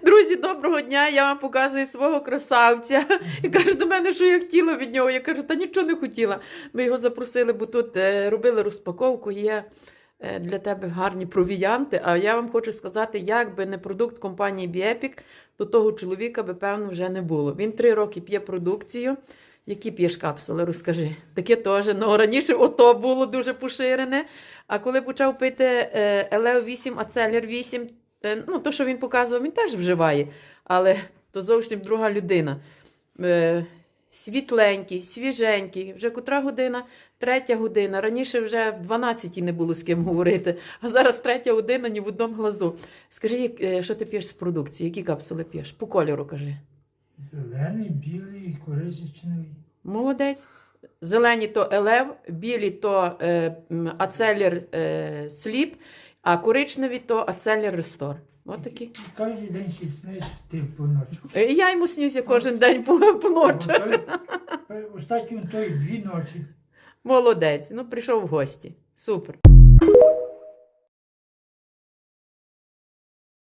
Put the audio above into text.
Друзі, доброго дня! Я вам показую свого красавця. І каже до мене, що я хотіла від нього. Я кажу, та нічого не хотіла. Ми його запросили, бо тут е, робили розпаковку. Є е, для тебе гарні провіянти. А я вам хочу сказати, як би не продукт компанії Біепік, то того чоловіка би, певно, вже не було. Він три роки п'є продукцію. Які п'єш капсули, розкажи. Таке теж. Ну, раніше ото було дуже поширене. А коли почав пити Елео 8, Ацелер 8, е, ну, то, що він показував, він теж вживає. Але то зовсім друга людина. Е, світленький, свіженький. Вже котра година? Третя година. Раніше вже в 12 не було з ким говорити, а зараз третя година ні в одному глазу. Скажи, як, е, що ти п'єш з продукції? Які капсули п'єш? По кольору кажи. Зелений, білий і коричневий. Молодець. Зелені то елев, білі то е, ацелір е, сліп, а коричневі то ацелір рестор. Отакі. кожен день ще сниш ти поночі. Е, Я йому снюся кожен день по, по ночі. Той дві ночі. Молодець. Ну, прийшов в гості. Супер.